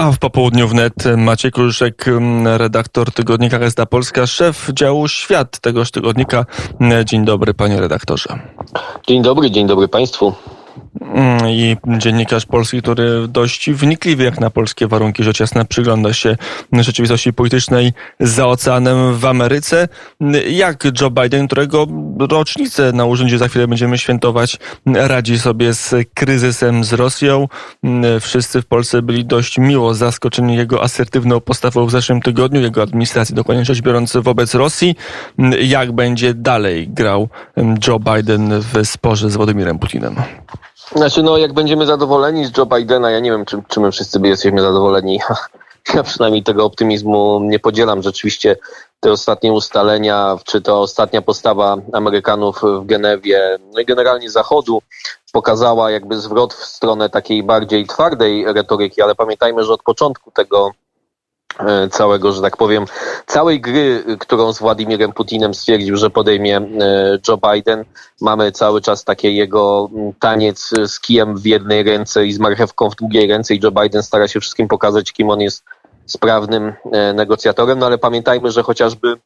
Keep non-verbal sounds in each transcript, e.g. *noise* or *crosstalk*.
A w popołudniu wnet Maciej Kruszek, redaktor tygodnika Gazeta Polska, szef działu Świat tegoż tygodnika. Dzień dobry panie redaktorze. Dzień dobry, dzień dobry państwu. Mm, i dziennikarz polski, który dość wnikliwie jak na polskie warunki rzecz jasna przygląda się rzeczywistości politycznej za oceanem w Ameryce. Jak Joe Biden, którego rocznicę na urzędzie za chwilę będziemy świętować, radzi sobie z kryzysem z Rosją. Wszyscy w Polsce byli dość miło zaskoczeni jego asertywną postawą w zeszłym tygodniu, jego administracji dokładnie rzecz biorąc wobec Rosji. Jak będzie dalej grał Joe Biden w sporze z Władimirem Putinem? Znaczy, no, jak będziemy zadowoleni z Joe Bidena, ja nie wiem, czy, czy my wszyscy jesteśmy zadowoleni. *laughs* Ja przynajmniej tego optymizmu nie podzielam. Rzeczywiście te ostatnie ustalenia, czy to ostatnia postawa Amerykanów w Genewie, no i generalnie Zachodu pokazała jakby zwrot w stronę takiej bardziej twardej retoryki, ale pamiętajmy, że od początku tego całego, że tak powiem, całej gry, którą z Władimirem Putinem stwierdził, że podejmie e, Joe Biden. Mamy cały czas takie jego mm, taniec z kijem w jednej ręce i z marchewką w drugiej ręce i Joe Biden stara się wszystkim pokazać, kim on jest sprawnym e, negocjatorem, no ale pamiętajmy, że chociażby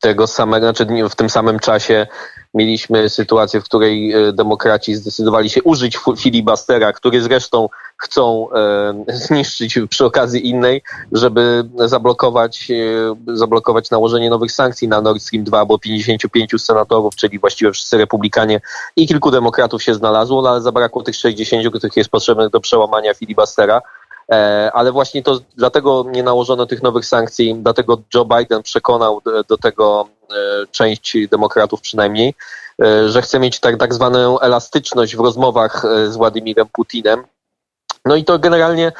tego samego, znaczy w tym samym czasie mieliśmy sytuację, w której e, demokraci zdecydowali się użyć filibustera, który zresztą chcą e, *laughs* zniszczyć przy okazji innej, żeby zablokować, e, zablokować nałożenie nowych sankcji na Nord Stream 2, bo 55 senatorów, czyli właściwie wszyscy republikanie i kilku demokratów się znalazło, no ale zabrakło tych 60, których jest potrzebnych do przełamania filibustera. E, ale właśnie to dlatego nie nałożono tych nowych sankcji, dlatego Joe Biden przekonał do, tego część demokratów przynajmniej, że chce mieć tak, tak zwaną elastyczność w rozmowach z Władimirem Putinem. No i to generalnie,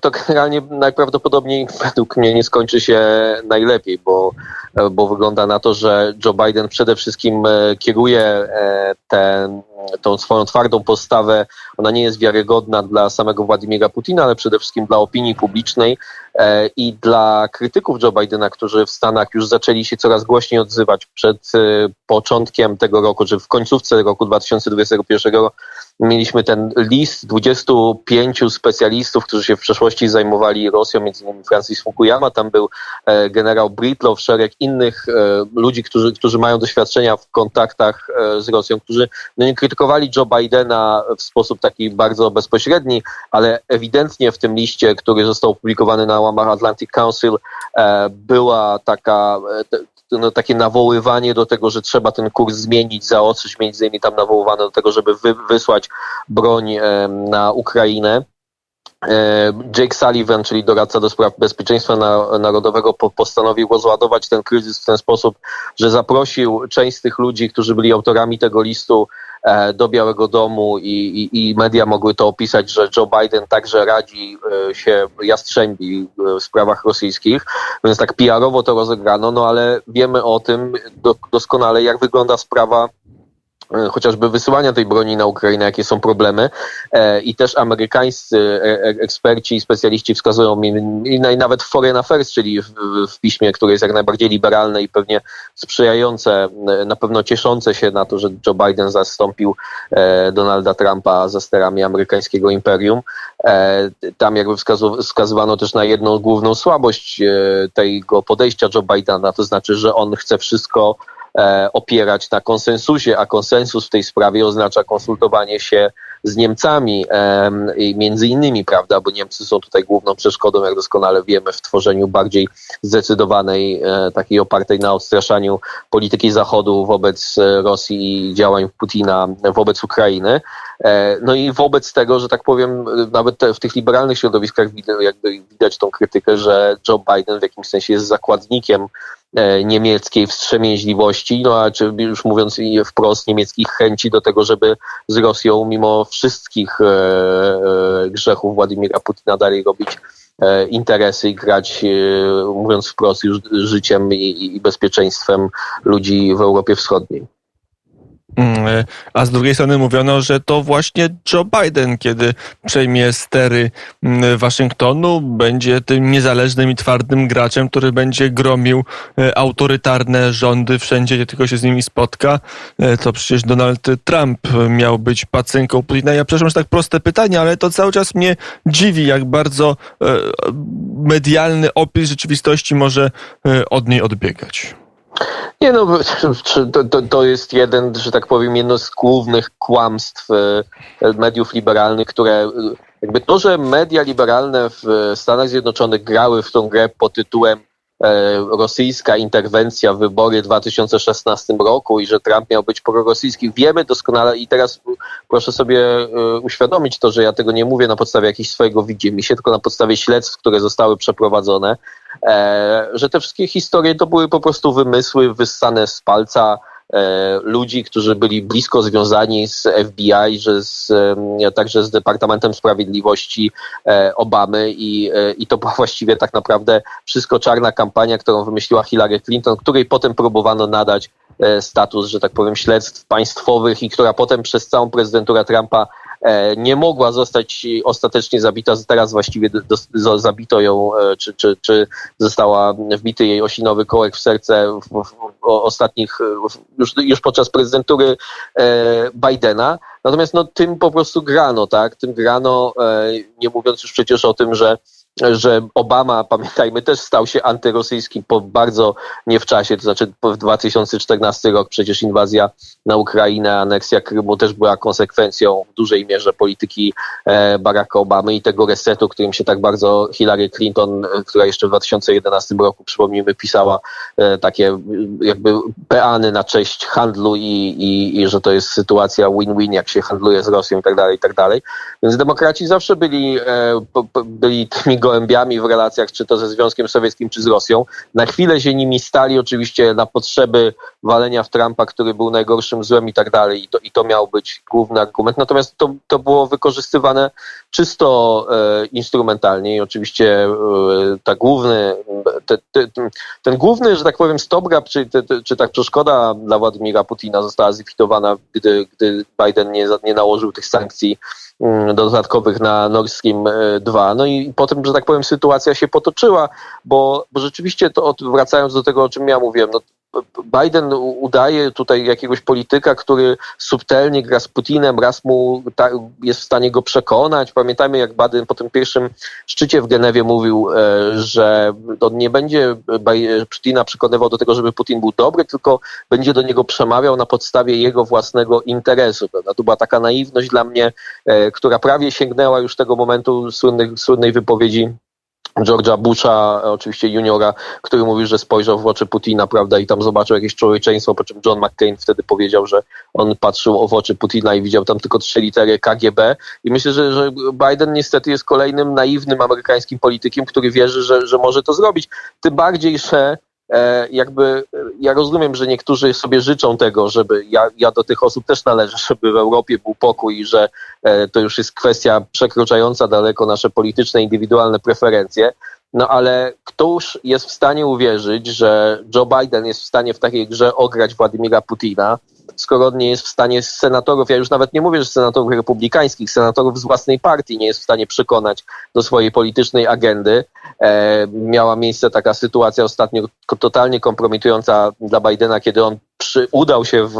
to generalnie najprawdopodobniej według mnie nie skończy się najlepiej, bo, bo wygląda na to, że Joe Biden przede wszystkim kieruje ten tą swoją twardą postawę, ona nie jest wiarygodna dla samego Władimira Putina, ale przede wszystkim dla opinii publicznej e, i dla krytyków Joe Bidena, którzy w Stanach już zaczęli się coraz głośniej odzywać przed e, początkiem tego roku, czy w końcówce roku 2021 mieliśmy ten list 25 specjalistów, którzy się w przeszłości zajmowali Rosją, między innymi Francis Fukuyama, tam był e, generał Britlow, szereg innych ludzi, którzy, którzy mają doświadczenia w kontaktach z Rosją, którzy no nie krytykowali Joe Bidena w sposób taki bardzo bezpośredni, ale ewidentnie w tym liście, który został opublikowany na łamach Atlantic Council, e, była taka e, no, takie nawoływanie do tego, że trzeba ten kurs zmienić, zaostrzyć, między innymi tam nawoływano do tego, żeby wy, wysłać broń e, na Ukrainę. Jake Sullivan, czyli doradca do spraw bezpieczeństwa narodowego, postanowił rozładować ten kryzys w ten sposób, że zaprosił część z tych ludzi, którzy byli autorami tego listu do Białego Domu i, i, i, media mogły to opisać, że Joe Biden także radzi e, się jastrzębi w sprawach rosyjskich, więc tak PR-owo to rozegrano, no ale wiemy o tym doskonale, jak wygląda sprawa E, chociażby wysyłania tej broni na Ukrainę, jakie są problemy. E, I też amerykańscy e, eksperci i specjaliści wskazują mi, i nawet w Foreign Affairs, czyli w, w piśmie, które jest jak najbardziej liberalne i pewnie sprzyjające, na pewno cieszące się na to, że Joe Biden zastąpił Donalda Trumpa za sterami amerykańskiego imperium. Tam jakby wskazywano też na jedną główną słabość tego podejścia Joe Bidena, to znaczy, że on chce wszystko E, opierać na konsensusie, a konsensus w tej sprawie oznacza konsultowanie się z Niemcami, między innymi, prawda, bo Niemcy są tutaj główną przeszkodą, jak doskonale wiemy, w tworzeniu bardziej zdecydowanej, e, takiej opartej na odstraszaniu polityki Zachodu wobec e, Rosji i działań Putina wobec Ukrainy. No i wobec tego, że tak powiem, nawet w tych liberalnych środowiskach widać tą krytykę, że Joe Biden w jakimś sensie jest zakładnikiem E, niemieckiej wstrzemięźliwości, no a czy już mówiąc wprost niemieckich chęci do tego, żeby z Rosją mimo wszystkich e, e, grzechów Władimira Putina dalej robić interesy i grać, mówiąc wprost, już życiem i bezpieczeństwem ludzi w Europie Wschodniej. Mm, A z drugiej strony mówiono, że to właśnie Joe Biden, kiedy przejmie stery mm, Waszyngtonu, będzie tym niezależnym i twardym graczem, który będzie gromił e, autorytarne rządy wszędzie, gdzie tylko się z nimi spotka. E, To przecież Donald Trump miał być pacynką Putina. Ja przepraszam, że tak proste pytanie, ale to cały czas mnie dziwi, jak bardzo e, medialny opis rzeczywistości może e, od niej odbiegać. Nie no, *laughs* to, to, to jest jeden, że tak powiem, jedno z głównych kłamstw e, mediów liberalnych, które e, jakby to, że media liberalne w Stanach Zjednoczonych grały w tą grę pod tytułem e, rosyjska interwencja w wybory w 2016 roku i że Trump miał być prorosyjski. Wiemy doskonale i teraz proszę sobie e, uświadomić to, że ja tego nie mówię na podstawie jakiegoś swojego widzimisię, tylko na podstawie śledztw, które zostały przeprowadzone, e, że te wszystkie historie to były po prostu wymysły wyssane z palca e, ludzi, którzy byli blisko związani z FBI, że z, e, także z Departamentem Sprawiedliwości e, Obamy i, e, i to była *laughs* właściwie tak naprawdę wszystko czarna kampania, którą wymyśliła Hillary Clinton, której potem próbowano nadać e, status, że tak powiem, śledztw państwowych i która potem przez całą prezydenturę Trumpa e, nie mogła zostać ostatecznie zabita. Teraz właściwie do, zabito ją, e, czy, czy, czy została wbity jej osinowy kołek w serce w, w, ostatnich, już, już podczas prezydentury e, Bidena. Natomiast no, tym po prostu grano, tak? Tym grano, e, nie mówiąc już przecież o tym, że że Obama, pamiętajmy, też stał się antyrosyjski po bardzo nie w czasie, to znaczy w 2014 rok przecież inwazja na Ukrainę, aneksja Krymu też była konsekwencją w dużej mierze polityki e, Baracka Obamy i tego resetu, którym się tak bardzo Hillary Clinton, e, która jeszcze w 2011 roku, przypomnijmy, pisała e, takie jakby peany na cześć handlu i, i, i że to jest sytuacja win-win, jak się handluje z Rosją i tak dalej, i tak dalej. Więc demokraci zawsze byli, byli tymi gołębiami w relacjach, czy to ze Związkiem Sowieckim, czy z Rosją. Na chwilę się nimi stali oczywiście na potrzeby walenia w Trumpa, który był najgorszym złem i tak dalej. I to, i to miał być główny argument. Natomiast to, to było wykorzystywane czysto e, instrumentalnie i oczywiście e, ta główny, te, te, ten główny, że tak powiem, stopgap, czy, te, czy ta przeszkoda dla Władimira Putina została zlikwidowana, gdy, gdy Biden nie, nie nałożył tych sankcji dodatkowych na Nord Stream 2. No i potem, że tak powiem, sytuacja się potoczyła, bo, bo rzeczywiście to wracając do tego, o czym ja mówiłem, no, Biden udaje tutaj jakiegoś polityka, który subtelnie gra z Putinem, raz mu ta, jest w stanie go przekonać. Pamiętajmy, jak Biden po tym pierwszym szczycie w Genewie mówił, e, że on nie będzie Putina przekonywał do tego, żeby Putin był dobry, tylko będzie do niego przemawiał na podstawie jego własnego interesu. Prawda? To była taka naiwność dla mnie, e, która prawie sięgnęła już tego momentu słynnej, słynnej wypowiedzi George'a Busha, oczywiście juniora, który mówił, że spojrzał w oczy Putina, prawda, i tam zobaczył jakieś człowieczeństwo, po czym John McCain wtedy powiedział, że on patrzył w oczy Putina i widział tam tylko trzy litery KGB. I myślę, że, że Biden niestety jest kolejnym naiwnym amerykańskim politykiem, który wierzy, że, że może to zrobić. Tym bardziej, że E, jakby ja rozumiem, że niektórzy sobie życzą tego, żeby ja, ja do tych osób też należę, *laughs* żeby w Europie był pokój i że e, to już jest kwestia przekraczająca daleko nasze polityczne, indywidualne preferencje. No ale któż jest w stanie uwierzyć, że Joe Biden jest w stanie w takiej grze ograć Władimira Putina, skoro on nie jest w stanie senatorów, ja już nawet nie mówię, że senatorów republikańskich, senatorów z własnej partii nie jest w stanie przekonać do swojej politycznej agendy. E, miała miejsce taka sytuacja ostatnio totalnie kompromitująca dla Bidena, kiedy on przy, udał się w,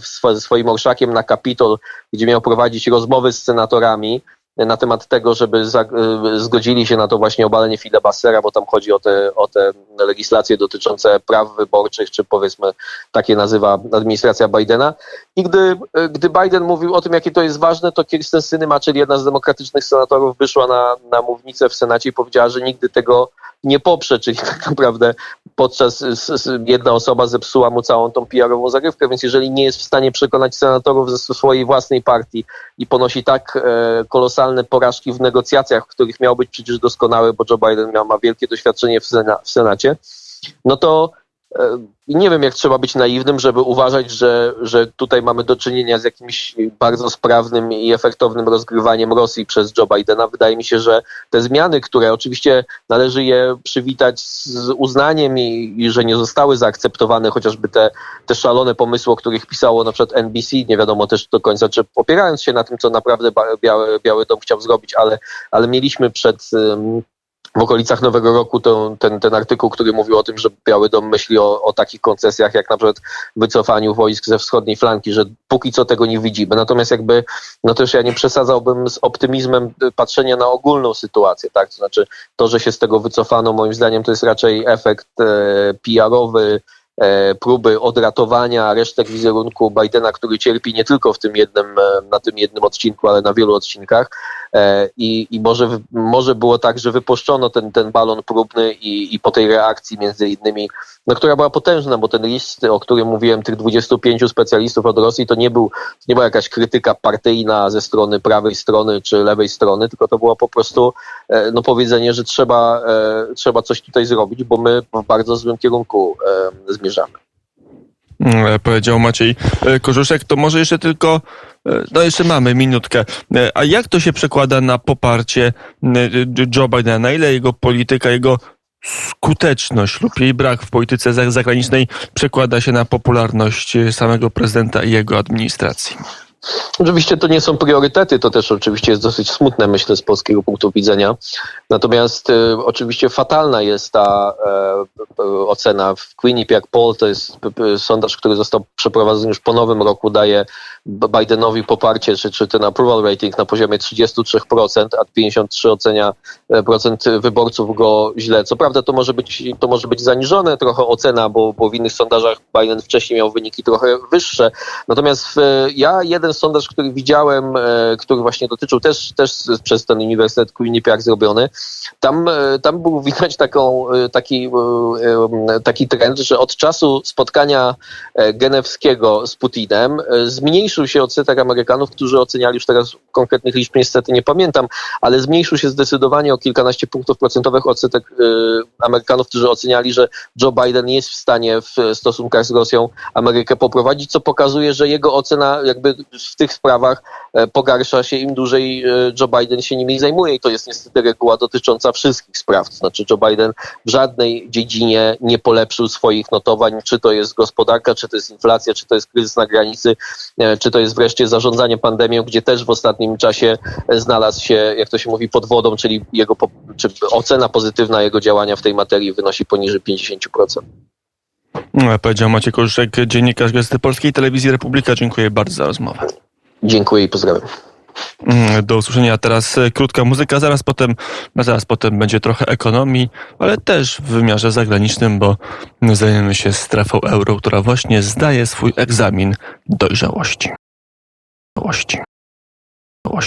w, swoim orszakiem na Kapitol, gdzie miał prowadzić rozmowy z senatorami na temat tego, żeby za, y, zgodzili się na to właśnie obalenie filibustera, bo tam chodzi o te, o te legislacje dotyczące praw wyborczych, czy powiedzmy takie nazywa administracja Bidena. I gdy, y, gdy Biden mówił o tym, jakie to jest ważne, to Kirsten Sinema, czyli jedna z demokratycznych senatorów, wyszła na, na mównicę w Senacie i powiedziała, że nigdy tego nie poprze, czyli *laughs* tak naprawdę podczas jedna osoba zepsuła mu całą tą PR-ową zagrywkę, więc jeżeli nie jest w stanie przekonać senatorów ze swojej własnej partii i ponosi tak e, kolosalne porażki w negocjacjach, w których miał być przecież doskonały, bo Joe Biden miał, ma wielkie doświadczenie w, Sena, w Senacie, no to e, nie wiem, jak trzeba być naiwnym, żeby uważać, że, że tutaj mamy do czynienia z jakimś bardzo sprawnym i efektownym rozgrywaniem Rosji przez Joe Bidena. Wydaje mi się, że te zmiany, które oczywiście należy je przywitać z uznaniem i, i że nie zostały zaakceptowane, chociażby te, te szalone pomysły, o których pisało na przykład NBC, nie wiadomo też do końca, czy opierając się na tym, co naprawdę Biały, Biały Dom chciał zrobić, ale, ale mieliśmy przed ym, w okolicach Nowego Roku to, ten, ten artykuł, który mówił o tym, że Biały Dom myśli o, o takich koncesjach, jak na przykład wycofaniu wojsk ze wschodniej flanki, że póki co tego nie widzimy. Natomiast jakby, no też ja nie przesadzałbym z optymizmem y, patrzenia na ogólną sytuację, tak? To znaczy to, że się z tego wycofano, moim zdaniem to jest raczej efekt e, PR-owy, e, próby odratowania resztek wizerunku Bidena, który cierpi nie tylko w tym jednym, e, na tym jednym odcinku, ale na wielu odcinkach. E, I, i może, może było tak, że wypuszczono ten, ten balon próbny i, i po tej reakcji między innymi, no, która była potężna, bo ten list, o którym mówiłem, tych 25 specjalistów od Rosji, to nie, był, to nie była jakaś krytyka partyjna ze strony prawej strony czy lewej strony, tylko to było po prostu e, no, powiedzenie, że trzeba, e, trzeba coś tutaj zrobić, bo my w bardzo złym kierunku zmierzamy. Mm, powiedział Maciej e, Korzuszek. To może jeszcze tylko, e, no jeszcze mamy minutkę. E, A jak to się przekłada na poparcie Joe Bidena? Na ile jego polityka, jego skuteczność lub jej brak w polityce za- zagranicznej przekłada się na popularność e, samego prezydenta i jego administracji? Oczywiście to nie są priorytety, to też oczywiście jest dosyć smutne, myślę, z polskiego punktu widzenia. Natomiast e, oczywiście fatalna jest ta e, e, ocena w Quinnipiac Poll, to jest sondaż, który został przeprowadzony już po nowym roku, daje Bidenowi poparcie, czy, czy ten approval rating na poziomie 33%, a 53 ocenia procent wyborców go źle. Co prawda to może być, to może być zaniżone trochę ocena, bo, bo w innych sondażach Biden wcześniej miał wyniki trochę wyższe. Natomiast ja jeden sondaż, który widziałem, e, który właśnie dotyczył też, też przez ten Uniwersytet Quinnipiac zrobiony, tam, e, tam był widać taką, e, taki, taki trend, że od czasu spotkania genewskiego z Putinem zmniejszył się odsetek Amerykanów, którzy oceniali już teraz konkretnych liczb niestety nie pamiętam, ale zmniejszył się zdecydowanie o kilkanaście punktów procentowych odsetek Amerykanów, którzy oceniali, że Joe Biden jest w stanie w stosunkach z Rosją Amerykę poprowadzić, co pokazuje, że jego ocena jakby w tych sprawach e, pogarsza się im dłużej e, Joe Biden się nimi zajmuje i to jest niestety reguła dotycząca wszystkich spraw. To znaczy Joe Biden w żadnej dziedzinie nie polepszył swoich notowań, czy to jest gospodarka, czy to jest inflacja, czy to jest kryzys na granicy, e, czy to jest wreszcie zarządzanie pandemią, gdzie też w ostatnim czasie znalazł się, jak to się mówi, pod wodą, czyli jego czy ocena pozytywna jego działania w tej materii wynosi poniżej 50%. Mm, Powiedział Maciej Korzuszek, dziennikarz Gazety Polskiej Telewizji Republika. Dziękuję bardzo za rozmowę. Dziękuję i pozdrawiam. Mm, Do usłyszenia teraz e, krótka muzyka, zaraz potem, no zaraz potem będzie trochę ekonomii, ale też w wymiarze zagranicznym, bo zajmiemy się strefą euro, która właśnie zdaje swój egzamin dojrzałości. Dojrzałości.